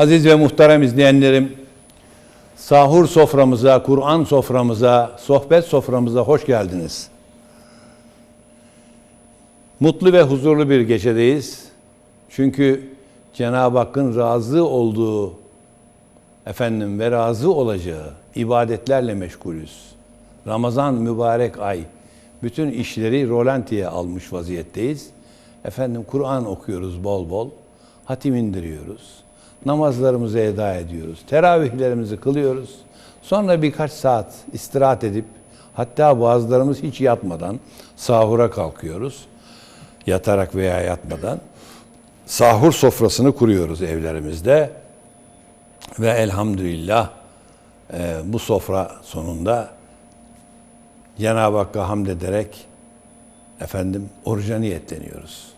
Aziz ve muhterem izleyenlerim, sahur soframıza, Kur'an soframıza, sohbet soframıza hoş geldiniz. Mutlu ve huzurlu bir gecedeyiz. Çünkü Cenab-ı Hakk'ın razı olduğu efendim ve razı olacağı ibadetlerle meşgulüz. Ramazan mübarek ay. Bütün işleri rolantiye almış vaziyetteyiz. Efendim Kur'an okuyoruz bol bol. Hatim indiriyoruz. Namazlarımızı eda ediyoruz. Teravihlerimizi kılıyoruz. Sonra birkaç saat istirahat edip hatta bazılarımız hiç yatmadan sahura kalkıyoruz. Yatarak veya yatmadan sahur sofrasını kuruyoruz evlerimizde. Ve elhamdülillah e, bu sofra sonunda Cenab-ı Hakk'a hamd ederek efendim oruca niyetleniyoruz.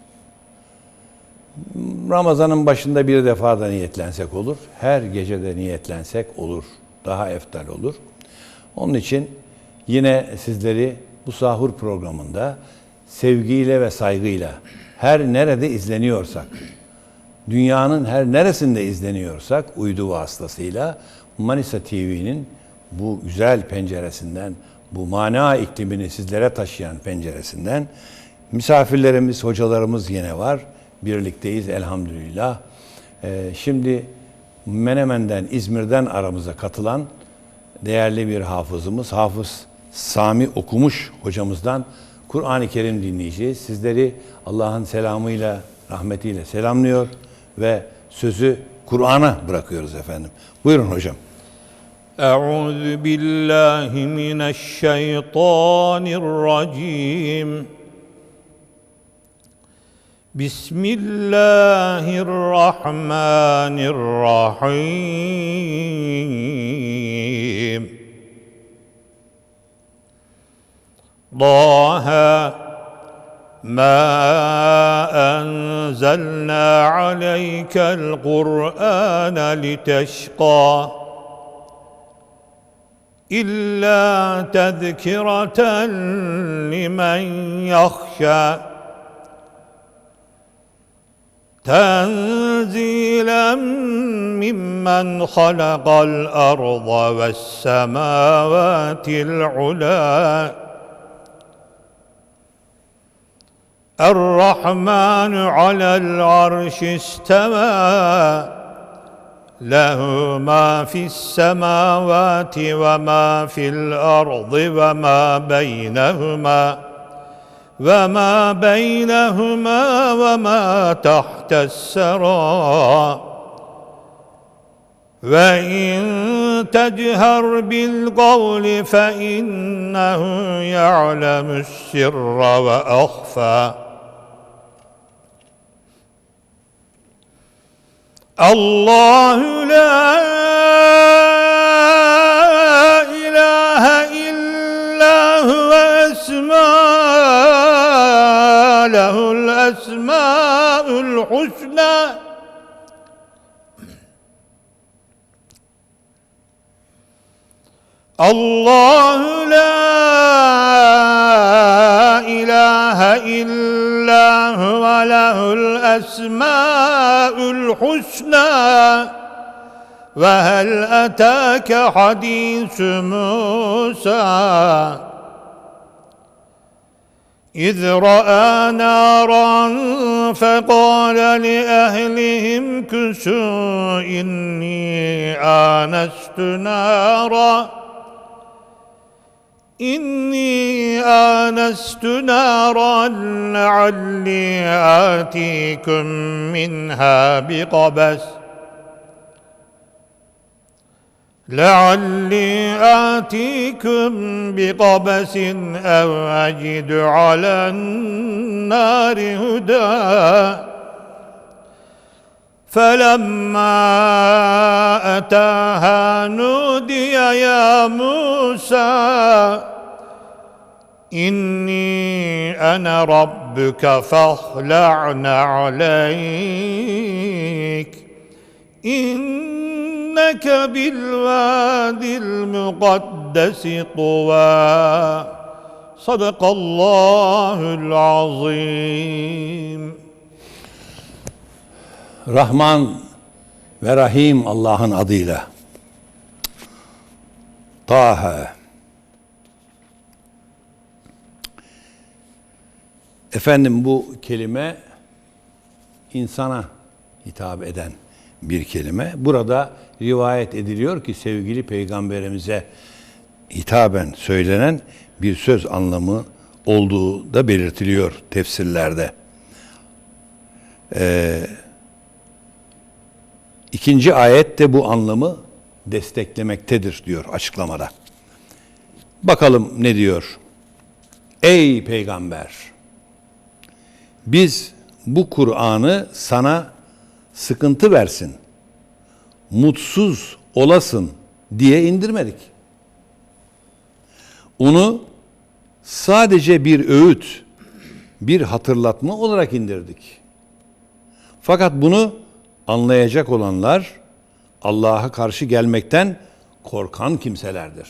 Ramazanın başında bir defa da niyetlensek olur. Her gecede niyetlensek olur. Daha eftal olur. Onun için yine sizleri bu sahur programında sevgiyle ve saygıyla her nerede izleniyorsak, dünyanın her neresinde izleniyorsak uydu vasıtasıyla Manisa TV'nin bu güzel penceresinden, bu mana iklimini sizlere taşıyan penceresinden misafirlerimiz, hocalarımız yine var birlikteyiz elhamdülillah. Ee, şimdi Menemen'den, İzmir'den aramıza katılan değerli bir hafızımız, Hafız Sami Okumuş hocamızdan Kur'an-ı Kerim dinleyeceğiz. Sizleri Allah'ın selamıyla, rahmetiyle selamlıyor ve sözü Kur'an'a bırakıyoruz efendim. Buyurun hocam. Euzu billahi mineşşeytanirracim. بسم الله الرحمن الرحيم. ضاها ما أنزلنا عليك القرآن لتشقى إلا تذكرة لمن يخشى. تنزيلا ممن خلق الأرض والسماوات العلى الرحمن على العرش استوى له ما في السماوات وما في الأرض وما بينهما وما بينهما وما تحت السرى وإن تجهر بالقول فإنه يعلم السر وأخفى. الله لا الحسنى الله لا إله إلا هو له الأسماء الحسنى وهل أتاك حديث موسى؟ إذ رأى نارا فقال لأهلهم كسوا إني آنست نارا. إني آنست نارا لعلي آتيكم منها بقبس. لعلي آتيكم بقبس أو أجد على النار هدى. فلما أتاها نودي يا موسى إني أنا ربك فاخلع عليك. إنك بالوادي المقدس طوى صدق الله العظيم Rahman ve Rahim Allah'ın adıyla. Taha. Efendim bu kelime insana hitap eden bir kelime. Burada rivayet ediliyor ki sevgili peygamberimize hitaben söylenen bir söz anlamı olduğu da belirtiliyor tefsirlerde. Ee, ikinci ayet de bu anlamı desteklemektedir diyor açıklamada. Bakalım ne diyor? Ey peygamber! Biz bu Kur'an'ı sana sıkıntı versin, mutsuz olasın diye indirmedik. Onu sadece bir öğüt, bir hatırlatma olarak indirdik. Fakat bunu anlayacak olanlar Allah'a karşı gelmekten korkan kimselerdir.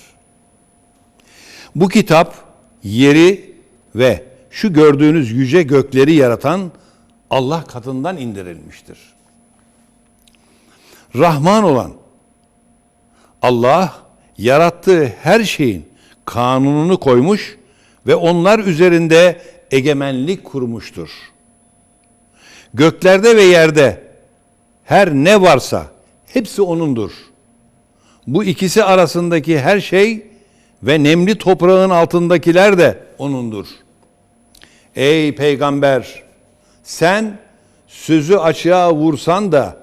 Bu kitap yeri ve şu gördüğünüz yüce gökleri yaratan Allah katından indirilmiştir. Rahman olan Allah yarattığı her şeyin kanununu koymuş ve onlar üzerinde egemenlik kurmuştur. Göklerde ve yerde her ne varsa hepsi O'nundur. Bu ikisi arasındaki her şey ve nemli toprağın altındakiler de O'nundur. Ey peygamber sen sözü açığa vursan da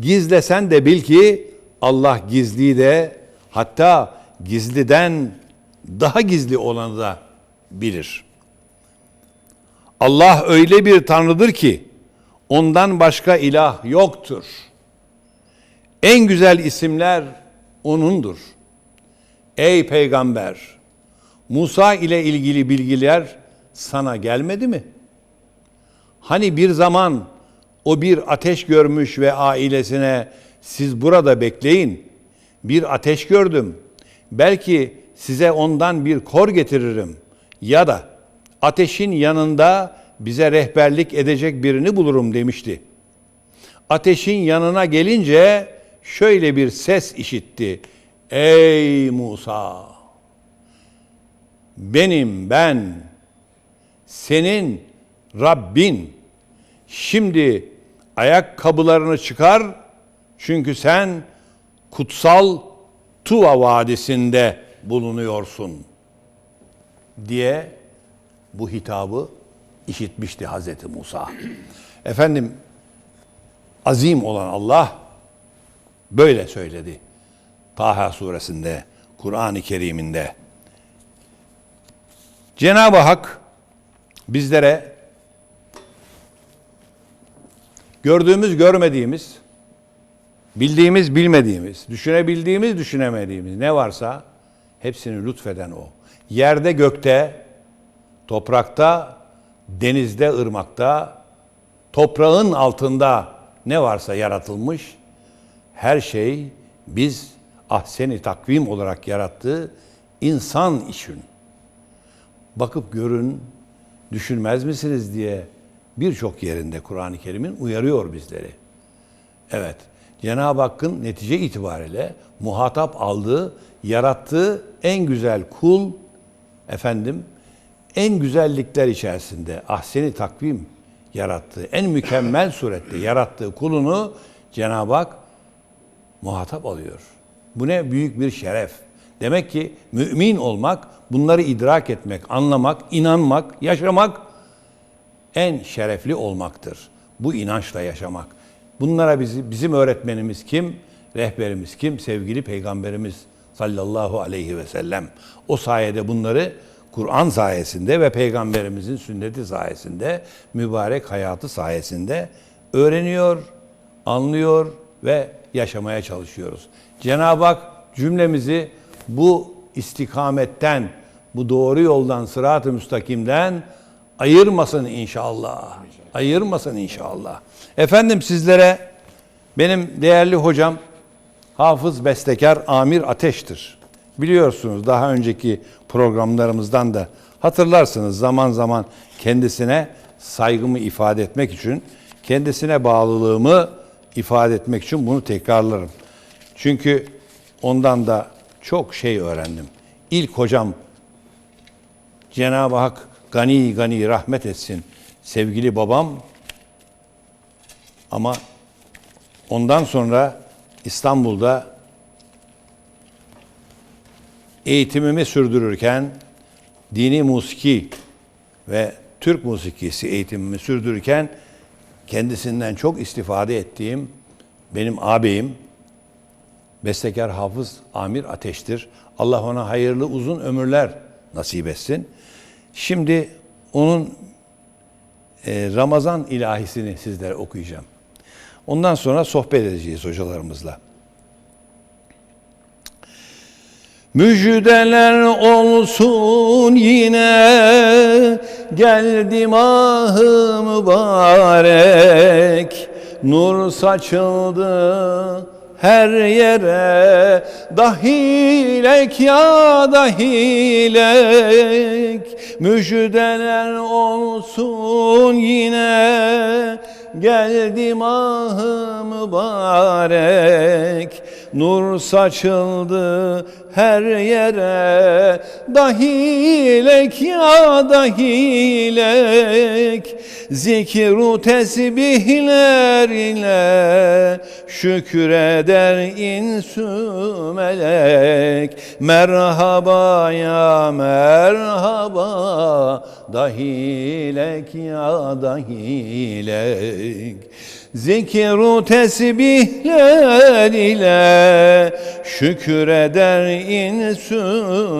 gizlesen de bil ki Allah gizliyi de hatta gizliden daha gizli olanı da bilir. Allah öyle bir tanrıdır ki ondan başka ilah yoktur. En güzel isimler O'nundur. Ey peygamber, Musa ile ilgili bilgiler sana gelmedi mi? Hani bir zaman o bir ateş görmüş ve ailesine siz burada bekleyin. Bir ateş gördüm. Belki size ondan bir kor getiririm. Ya da ateşin yanında bize rehberlik edecek birini bulurum demişti. Ateşin yanına gelince şöyle bir ses işitti. Ey Musa! Benim ben senin Rabbin. Şimdi ayakkabılarını çıkar çünkü sen kutsal Tuva Vadisi'nde bulunuyorsun diye bu hitabı işitmişti Hazreti Musa. Efendim azim olan Allah böyle söyledi. Taha suresinde, Kur'an-ı Kerim'inde. Cenab-ı Hak bizlere gördüğümüz görmediğimiz, bildiğimiz bilmediğimiz, düşünebildiğimiz düşünemediğimiz ne varsa hepsini lütfeden o. Yerde gökte, toprakta, denizde, ırmakta, toprağın altında ne varsa yaratılmış her şey biz ahseni takvim olarak yarattığı insan için. Bakıp görün, düşünmez misiniz diye birçok yerinde Kur'an-ı Kerim'in uyarıyor bizleri. Evet, Cenab-ı Hakk'ın netice itibariyle muhatap aldığı, yarattığı en güzel kul, efendim, en güzellikler içerisinde ahseni takvim yarattığı, en mükemmel surette yarattığı kulunu Cenab-ı Hak muhatap alıyor. Bu ne büyük bir şeref. Demek ki mümin olmak, bunları idrak etmek, anlamak, inanmak, yaşamak en şerefli olmaktır. Bu inançla yaşamak. Bunlara bizi, bizim öğretmenimiz kim? Rehberimiz kim? Sevgili Peygamberimiz sallallahu aleyhi ve sellem. O sayede bunları Kur'an sayesinde ve Peygamberimizin sünneti sayesinde, mübarek hayatı sayesinde öğreniyor, anlıyor ve yaşamaya çalışıyoruz. Cenab-ı Hak cümlemizi bu istikametten, bu doğru yoldan, sırat-ı müstakimden ayırmasın inşallah. Ayırmasın inşallah. Efendim sizlere benim değerli hocam Hafız Bestekar Amir Ateş'tir. Biliyorsunuz daha önceki programlarımızdan da hatırlarsınız zaman zaman kendisine saygımı ifade etmek için kendisine bağlılığımı ifade etmek için bunu tekrarlarım. Çünkü ondan da çok şey öğrendim. İlk hocam Cenab-ı Hak gani gani rahmet etsin sevgili babam ama ondan sonra İstanbul'da eğitimimi sürdürürken dini musiki ve Türk musikisi eğitimimi sürdürürken kendisinden çok istifade ettiğim benim ağabeyim bestekar hafız Amir Ateş'tir. Allah ona hayırlı uzun ömürler nasip etsin. Şimdi onun e, Ramazan ilahisini sizlere okuyacağım. Ondan sonra sohbet edeceğiz hocalarımızla. Müjdeler olsun yine geldim ahı mübarek Nur saçıldı her yere Dahilek ya dahilek Müjdeler olsun yine. Geldim ahı mübarek. Nur saçıldı her yere. Dahilek ya dahilek Zikru tesbihler ile Şükreder insü melek. Merhaba ya merhaba Dahilek ya dahilek Zikru tesbihler ile şükreder insü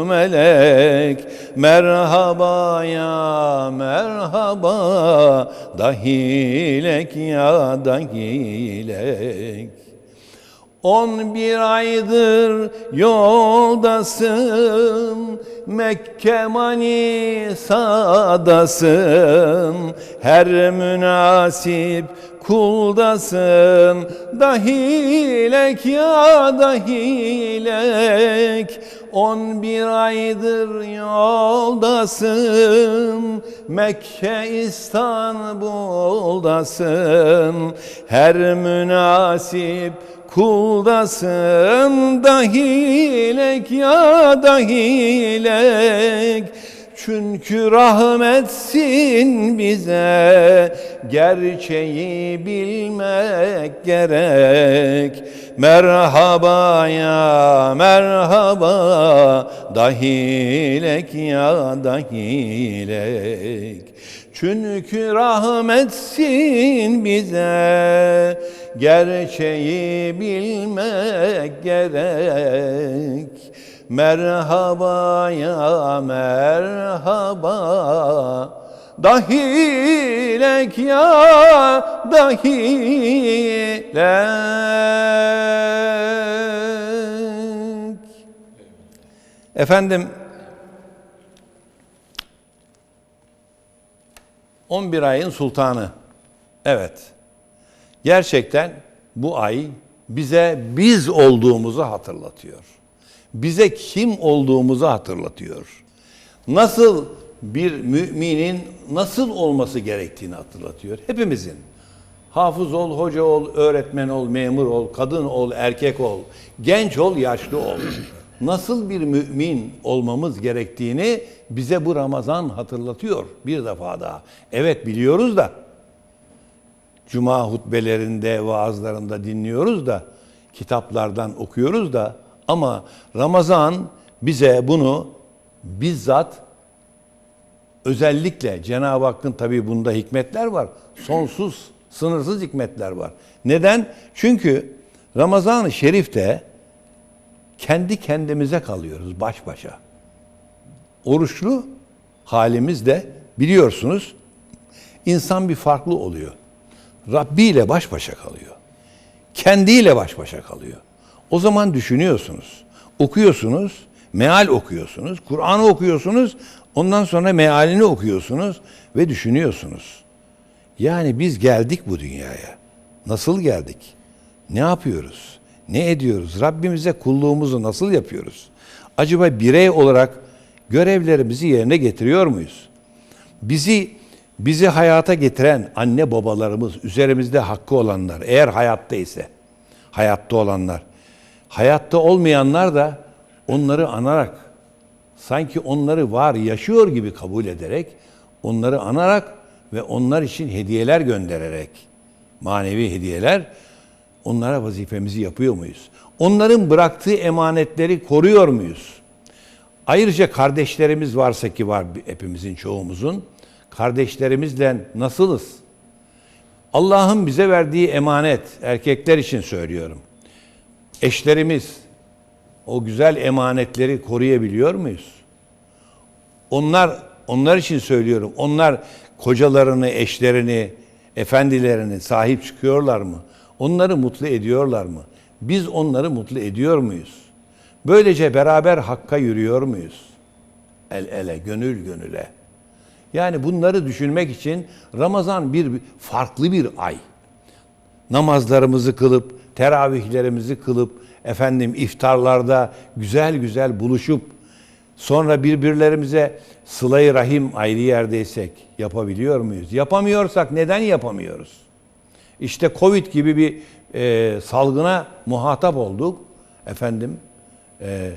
melek. Merhaba ya merhaba dahilek ya dahilek. On bir aydır yoldasın Mekke Manisa'dasın Her münasip kuldasın. Dahilek ya dahilek On bir aydır yoldasın. Mekke İstanbul'dasın Her münasip kuldasın dahilek ya dahilek. Çünkü rahmetsin bize gerçeği bilmek gerek. Merhaba ya merhaba dahilek ya dahilek. Çünkü rahmetsin bize gerçeği bilmek gerek Merhaba ya merhaba Dahilek ya dahilek Efendim 11 ayın sultanı. Evet. Gerçekten bu ay bize biz olduğumuzu hatırlatıyor. Bize kim olduğumuzu hatırlatıyor. Nasıl bir müminin nasıl olması gerektiğini hatırlatıyor. Hepimizin. Hafız ol, hoca ol, öğretmen ol, memur ol, kadın ol, erkek ol, genç ol, yaşlı ol. Nasıl bir mümin olmamız gerektiğini bize bu Ramazan hatırlatıyor bir defa daha. Evet biliyoruz da Cuma hutbelerinde, vaazlarında dinliyoruz da, kitaplardan okuyoruz da ama Ramazan bize bunu bizzat özellikle Cenab-ı Hakk'ın tabi bunda hikmetler var. Sonsuz, sınırsız hikmetler var. Neden? Çünkü Ramazan-ı Şerif'te kendi kendimize kalıyoruz baş başa. Oruçlu halimizde biliyorsunuz insan bir farklı oluyor. Rabbi ile baş başa kalıyor. Kendiyle baş başa kalıyor. O zaman düşünüyorsunuz, okuyorsunuz, meal okuyorsunuz, Kur'an'ı okuyorsunuz, ondan sonra mealini okuyorsunuz ve düşünüyorsunuz. Yani biz geldik bu dünyaya. Nasıl geldik? Ne yapıyoruz? Ne ediyoruz? Rabbimize kulluğumuzu nasıl yapıyoruz? Acaba birey olarak görevlerimizi yerine getiriyor muyuz? Bizi Bizi hayata getiren anne babalarımız, üzerimizde hakkı olanlar, eğer hayatta ise, hayatta olanlar, hayatta olmayanlar da onları anarak, sanki onları var, yaşıyor gibi kabul ederek, onları anarak ve onlar için hediyeler göndererek, manevi hediyeler, onlara vazifemizi yapıyor muyuz? Onların bıraktığı emanetleri koruyor muyuz? Ayrıca kardeşlerimiz varsa ki var hepimizin çoğumuzun, kardeşlerimizle nasılız? Allah'ın bize verdiği emanet, erkekler için söylüyorum. Eşlerimiz o güzel emanetleri koruyabiliyor muyuz? Onlar onlar için söylüyorum. Onlar kocalarını, eşlerini, efendilerini sahip çıkıyorlar mı? Onları mutlu ediyorlar mı? Biz onları mutlu ediyor muyuz? Böylece beraber hakka yürüyor muyuz? El ele, gönül gönüle. Yani bunları düşünmek için Ramazan bir farklı bir ay. Namazlarımızı kılıp, teravihlerimizi kılıp, efendim iftarlarda güzel güzel buluşup, sonra birbirlerimize sıla-i rahim ayrı yerdeysek yapabiliyor muyuz? Yapamıyorsak neden yapamıyoruz? İşte Covid gibi bir e, salgına muhatap olduk. Efendim, e,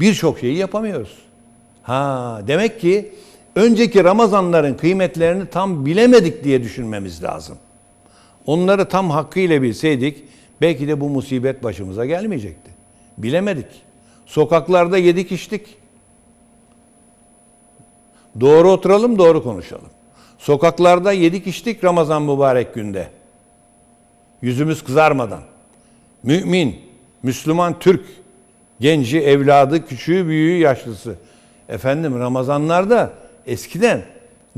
birçok şeyi yapamıyoruz. Ha, demek ki önceki Ramazanların kıymetlerini tam bilemedik diye düşünmemiz lazım. Onları tam hakkıyla bilseydik belki de bu musibet başımıza gelmeyecekti. Bilemedik. Sokaklarda yedik içtik. Doğru oturalım, doğru konuşalım. Sokaklarda yedik içtik Ramazan mübarek günde. Yüzümüz kızarmadan. Mümin, Müslüman Türk, genci, evladı, küçüğü, büyüğü, yaşlısı. Efendim Ramazanlarda eskiden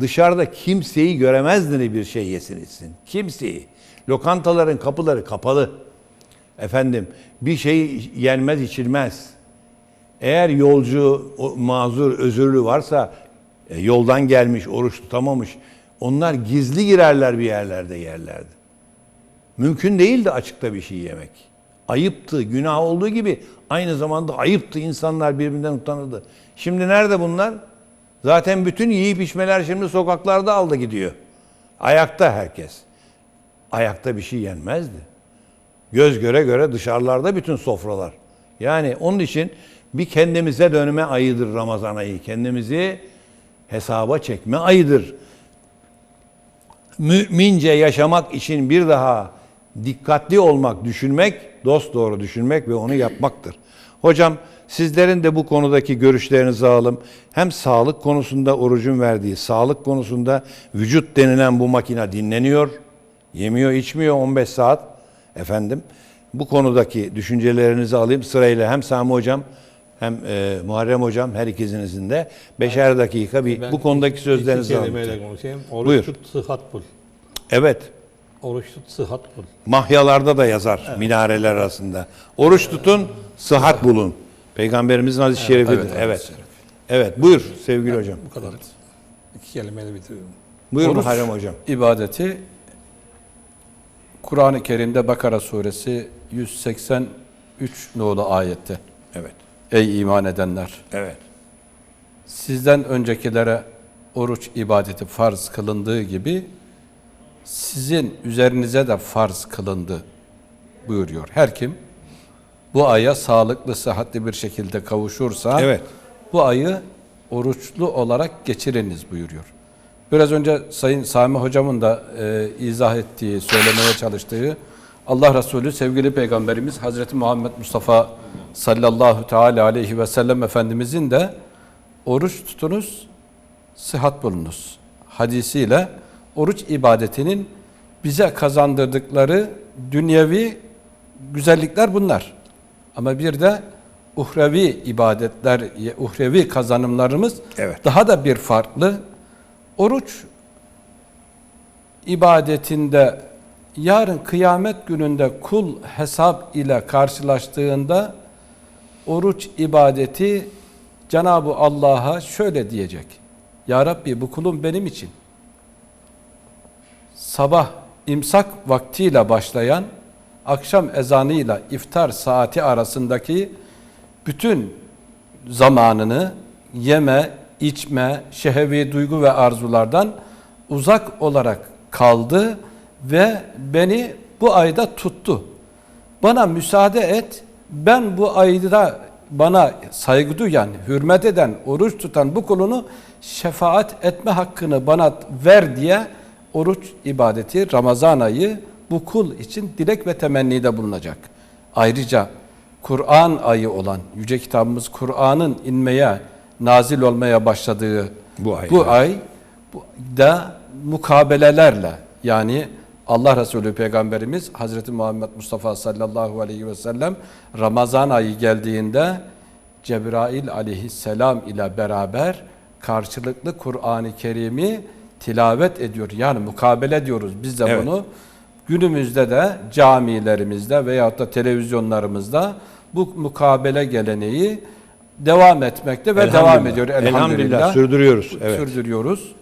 dışarıda kimseyi göremezdin bir şey yesin içsin. Kimseyi. Lokantaların kapıları kapalı. Efendim bir şey yenmez içilmez. Eğer yolcu mazur, özürlü varsa e, yoldan gelmiş, oruç tutamamış. Onlar gizli girerler bir yerlerde yerlerdi. Mümkün değildi açıkta bir şey yemek. Ayıptı, günah olduğu gibi aynı zamanda ayıptı. İnsanlar birbirinden utanırdı. Şimdi nerede bunlar? Zaten bütün yiyip içmeler şimdi sokaklarda aldı gidiyor. Ayakta herkes. Ayakta bir şey yenmezdi. Göz göre göre dışarılarda bütün sofralar. Yani onun için bir kendimize dönme ayıdır Ramazan ayı. Kendimizi hesaba çekme ayıdır. Mümince yaşamak için bir daha dikkatli olmak, düşünmek, dost doğru düşünmek ve onu yapmaktır. Hocam sizlerin de bu konudaki görüşlerinizi alalım. Hem sağlık konusunda orucun verdiği, sağlık konusunda vücut denilen bu makine dinleniyor. Yemiyor, içmiyor 15 saat. Efendim bu konudaki düşüncelerinizi alayım sırayla hem Sami Hocam hem e, Muharrem Hocam her ikinizin de beşer dakika bir Ben bu konudaki iki- sözlerinizi alayım. Oruç Buyur. tut, sıhhat bul. Evet. Oruç tut, sıhhat bul. Mahyalarda da yazar minareler arasında. Oruç tutun, sıhhat bulun. Peygamberimizin hadis-i şerifidir. evet, Evet. Evet. Buyur sevgili hocam. Bu kadar. İki kelimeyle bitiriyorum. Buyur Oruç Muharrem hocam. ibadeti Kur'an-ı Kerim'de Bakara suresi 183 nolu ayette. Evet. Ey iman edenler! Evet. Sizden öncekilere oruç ibadeti farz kılındığı gibi sizin üzerinize de farz kılındı buyuruyor. Her kim bu aya sağlıklı, sıhhatli bir şekilde kavuşursa Evet. bu ayı oruçlu olarak geçiriniz buyuruyor. Biraz önce Sayın Sami Hocam'ın da e, izah ettiği, söylemeye çalıştığı Allah Resulü sevgili Peygamberimiz Hazreti Muhammed Mustafa sallallahu teala aleyhi ve sellem Efendimizin de oruç tutunuz, sıhhat bulunuz hadisiyle oruç ibadetinin bize kazandırdıkları dünyevi güzellikler bunlar. Ama bir de uhrevi ibadetler, uhrevi kazanımlarımız Evet. daha da bir farklı. Oruç ibadetinde yarın kıyamet gününde kul hesap ile karşılaştığında oruç ibadeti Cenab-ı Allah'a şöyle diyecek. Ya Rabbi bu kulum benim için sabah imsak vaktiyle başlayan akşam ezanıyla iftar saati arasındaki bütün zamanını yeme, içme, şehevi duygu ve arzulardan uzak olarak kaldı ve beni bu ayda tuttu. Bana müsaade et. Ben bu ayda bana saygı duyan, hürmet eden, oruç tutan bu kulunu şefaat etme hakkını bana ver diye oruç ibadeti Ramazan ayı bu kul için dilek ve temennide bulunacak. Ayrıca Kur'an ayı olan yüce kitabımız Kur'an'ın inmeye, nazil olmaya başladığı Bu ay, bu ay bu da mukabelelerle yani Allah Resulü Peygamberimiz Hazreti Muhammed Mustafa sallallahu aleyhi ve sellem Ramazan ayı geldiğinde Cebrail aleyhisselam ile beraber karşılıklı Kur'an-ı Kerim'i tilavet ediyor. Yani mukabele diyoruz biz de Evet. bunu. Günümüzde de camilerimizde veyahut da televizyonlarımızda bu mukabele geleneği devam etmekte ve devam ediyor elhamdülillah. Elhamdülillah sürdürüyoruz. Evet. Sürdürüyoruz.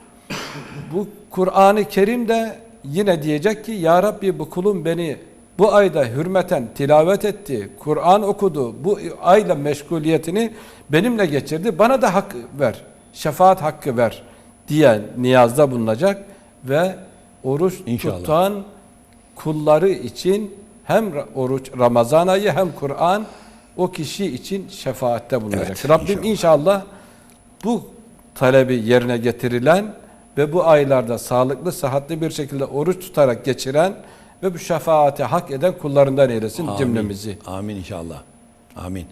Bu Kur'an-ı Kerim de yine diyecek ki Ya Rabbi bu kulum beni bu ayda hürmeten tilavet etti, Kur'an okudu, bu ayla meşguliyetini benimle geçirdi, bana da hak ver, şefaat hakkı ver diye niyazda bulunacak ve oruç İnşallah. tutan kulları için hem oruç Ramazan ayı hem Kur'an o kişi için şefaatte bulunacak. Evet, Rabbim inşallah bu talebi yerine getirilen ve bu aylarda sağlıklı, sıhhatli bir şekilde oruç tutarak geçiren ve bu şefaati hak eden kullarından eylesin Amin. cümlemizi. Amin inşallah. Amin.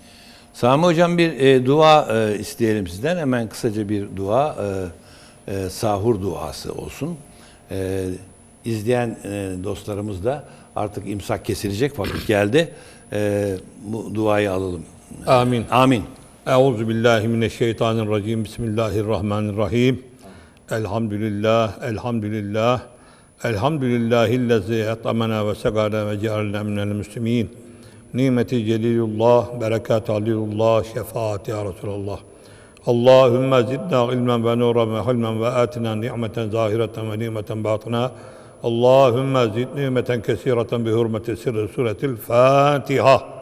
Sami Hocam bir e, dua e, isteyelim sizden. Hemen kısaca bir dua, e, e, sahur duası olsun. E, izleyen e, dostlarımız da artık imsak kesilecek vakit geldi. E, bu duayı alalım. Amin. Amin. Euzu billahi mineşşeytanirracim. Bismillahirrahmanirrahim. Elhamdülillah, elhamdülillah. Elhamdülillahillezî etamena ve segana ve cealna minel müslimin. Nimeti celilullah, berekat aliyullah, şefaat ya Resulallah. Allahümme zidna ilmen ve nuran ve hilmen ve atina ni'meten zahireten ve nimeten batina. اللهم زدني نعمة كثيرة بهرمة سر سورة الفاتحة.